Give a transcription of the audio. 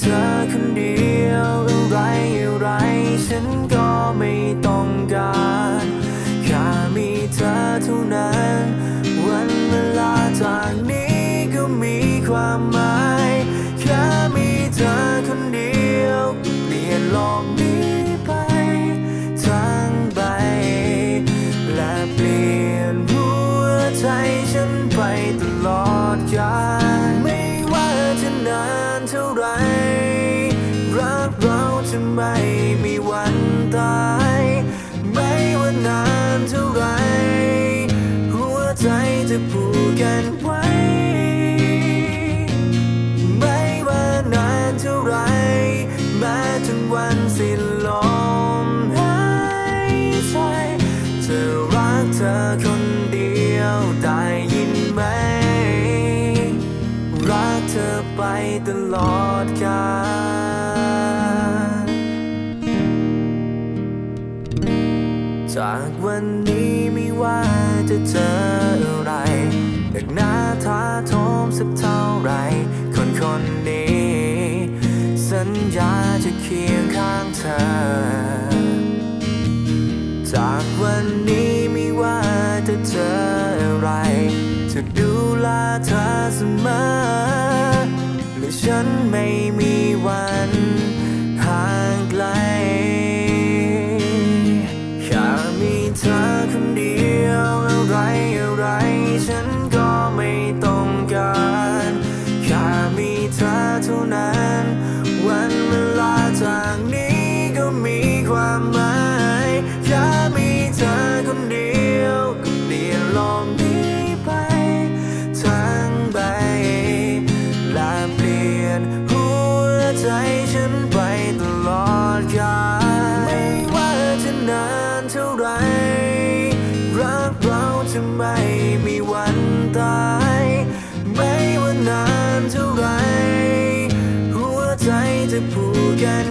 เธอคนเดียวอะไรอะไรฉันก็ไม่ต้องการแค่มีเธอเท่านั้น วันเวลาจากนี้ก็มีความหมายแค่มีเธอคนเดียวเปลี่ยนโลกนี้ไปทั้งใบ และเปลี่ยนหัวใจฉันไปตลอด กันไว้ ไม่ว่านานเท่าไรแม้จนวันสิ้นลมหายใจจะรักเธอคนเดียวได้ยินไหม รักเธอไปตลอดกาลจากวันนี้ไม่ว่าจะเจออะไร หนักหนาท้าโทมสักเท่าไร คนคนนี้ สัญญาจะเคียงข้างเธอ จากวันนี้ไม่ว่าจะเจออะไร จะดูแลเธอเสมอและฉันไม่มีวัน ความหมายแค่มีเธอคนเดียวก็เปลี่ยนโลกนี้ไป ทั้งใบและเปลี่ยนหัวใจฉันไปตลอดกาลไม่ว่าจะนานเท่าไร รักเราจะไม่มีวันตาย ไม่ว่านานเท่าไร หัวใจจะผูกกัน